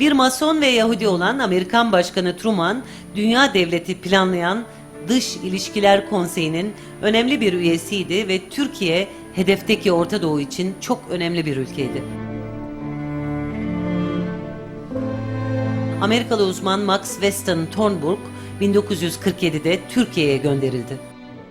Bir Mason ve Yahudi olan Amerikan Başkanı Truman, dünya devleti planlayan Dış İlişkiler Konseyi'nin önemli bir üyesiydi ve Türkiye hedefteki Orta Doğu için çok önemli bir ülkeydi. Amerikalı uzman Max Weston Thornburg 1947'de Türkiye'ye gönderildi.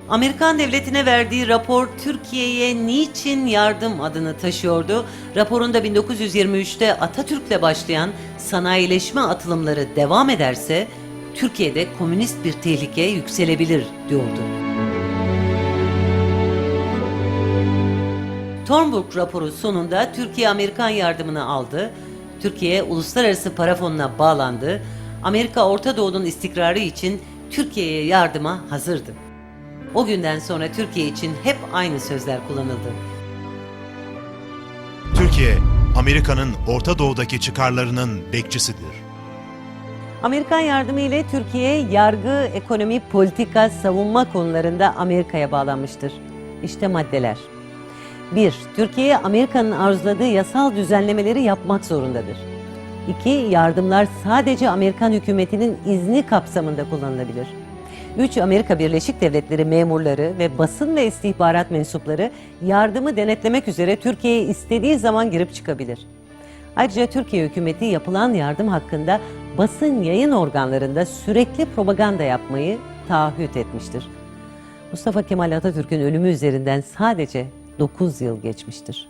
Amerikan devletine verdiği rapor Türkiye'ye niçin yardım adını taşıyordu. Raporunda 1923'te Atatürk'le başlayan sanayileşme atılımları devam ederse Türkiye'de komünist bir tehlike yükselebilir diyordu. Thornburg raporu sonunda Türkiye Amerikan yardımını aldı. Türkiye uluslararası para fonuna bağlandı. Amerika Orta Doğu'nun istikrarı için Türkiye'ye yardıma hazırdı. O günden sonra Türkiye için hep aynı sözler kullanıldı. Türkiye, Amerika'nın Orta Doğu'daki çıkarlarının bekçisidir. Amerikan yardımı ile Türkiye yargı, ekonomi, politika, savunma konularında Amerika'ya bağlanmıştır. İşte maddeler. 1. Türkiye Amerika'nın arzuladığı yasal düzenlemeleri yapmak zorundadır. 2. Yardımlar sadece Amerikan hükümetinin izni kapsamında kullanılabilir. 3. Amerika Birleşik Devletleri memurları ve basın ve istihbarat mensupları yardımı denetlemek üzere Türkiye'ye istediği zaman girip çıkabilir. Ayrıca Türkiye hükümeti yapılan yardım hakkında basın yayın organlarında sürekli propaganda yapmayı taahhüt etmiştir. Mustafa Kemal Atatürk'ün ölümü üzerinden sadece 9 yıl geçmiştir.